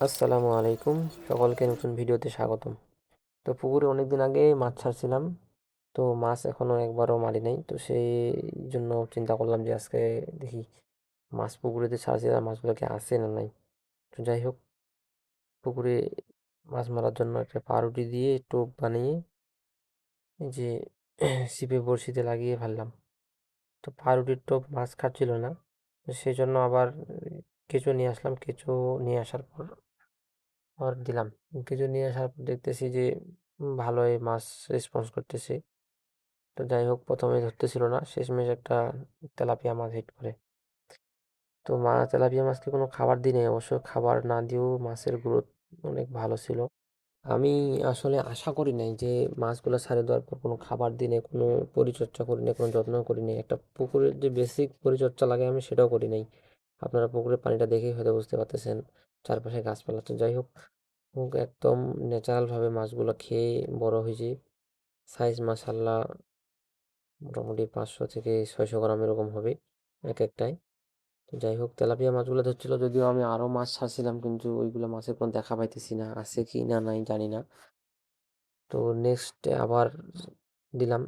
আসসালামু আলাইকুম। সকলকে নতুন ভিডিওতে স্বাগতম। তো পুকুরে অনেক দিন আগে মাছ ছাড়ছিলাম। তো মাছ এখনও একবারও মারি নাই। তো সেই জন্য চিন্তা করলাম যে আজকে দেখি মাছ পুকুরেতে ছাড়ছিলাম মাছগুলো কি আছে না নাই। তো যাই হোক, পুকুরে মাছ মারার জন্য একটা পাউরুটি দিয়ে টোপ বানিয়ে যে ছিপে বড়শিতে লাগিয়ে ফেললাম। তো পাউরুটির টোপ মাছ খাচ্ছিল না। সেই জন্য আবার কেঁচো নিয়ে আসলাম। কেঁচো নিয়ে আসার পর আর দিলাম। কিছু নিয়ে আসার পর দেখতেছি যে ভালোই মাছ রেসপন্স করতেছে। তো যাই হোক, প্রথমে ধরতেছিল না, শেষমেশ একটা তেলাপিয়া মাছ হিট করে। তো মা, তেলাপিয়া মাছকে কোনো খাবার দিই নাই? অবশ্য খাবার না দিয়েও মাছের গ্রোথ অনেক ভালো ছিল। আমি আসলে আশা করি নাই যে, মাছগুলো ছাড়ে দেওয়ার পর কোনো খাবার দিই নাই, কোনো পরিচর্যা করি নাই, কোনো যত্ন করি নাই। একটা পুকুরের যে বেসিক পরিচর্যা লাগে আমি সেটাও করি নাই। আপনারা পুকুরের পানিটা দেখেই হয়তো বুঝতে পারতেছেন, চারপাশে গাছপালা। তো যাই হোক একদম ন্যাচারালভাবে মাছগুলো খেয়ে বড় হয়েছে। সাইজ মাসাল্লাহ মোটামুটি পাঁচশো থেকে ছয়শো গ্রাম এরকম হবে এক একটাই তো যাই হোক, তেলাপিয়া মাছগুলো ধরছিল যদিও আমি আরও মাছ ছাড়ছিলাম, কিন্তু ওইগুলো মাছের কোনো দেখা পাইতেছি না। আছে কি না নাই জানি না। তো নেক্সট আবার দিলাম।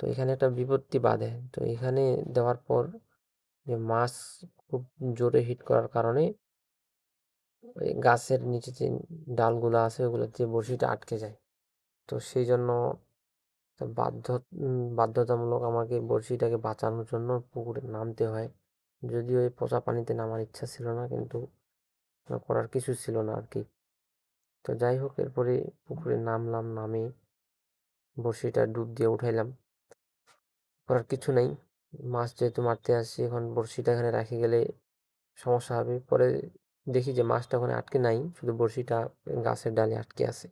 তো এখানে একটা বিপত্তি বাধে। তো এখানে দেওয়ার পর যে মাছ খুব জোরে হিট করার কারণে গাছের নিচে যে ডালগুলো আছে ওগুলোতে বড়শিটা আটকে যায়। তো সেই জন্য বাধ্য বাধ্যতামূলক আমাকে বড়শিটাকে বাঁচানোর জন্য পুকুরে নামতে হয়। যদিও এই পচা পানিতে নামার ইচ্ছা ছিল না, কিন্তু করার কিছু ছিল না আর কি তো যাই হোক, এরপরে পুকুরে নামলাম, নামে বড়শিটা ডুব দিয়ে উঠাইলাম। করার কিছু নেই। মাছ যেহেতু মারতে আসছি, এখন বড়শিটা এখানে রাখে গেলে সমস্যা হবে। পরে দেখি যে মাছটা ওখানে আটকে নাই, শুধু বড়শিটা গাছের ডালে আটকে আছে।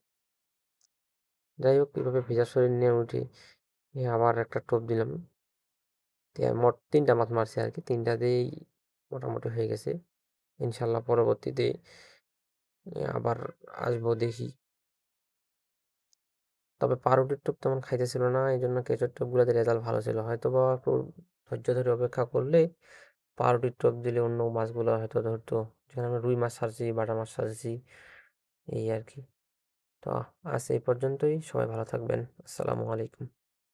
যাই হোক, এভাবে ভেজা শরীর নিয়ে উঠে আবার একটা টোপ দিলাম। মোট তিনটা মাছ মারছে আর কি তিনটা দিয়েই মোটামুটি হয়ে গেছে। ইনশাল্লাহ পরবর্তীতে আবার আসব দেখি। তবে পাউরুটির টোপ তেমন খাইতেছিল না এই জন্য কেঁচোর টোপগুলোতে রেজাল্ট ভালো ছিল। হয়তো বা ধৈর্য ধরে অপেক্ষা করলে পাউরুটির টোপ দিলে অন্য মাছগুলো হয়তো ধরতো। যেখানে আমরা রুই মাছ ছাড়ছি বাটা মাছ ছাড়ছি এই আর কি। তো আজ এই পর্যন্তই। সবাই ভালো থাকবেন। আসসালামু আলাইকুম।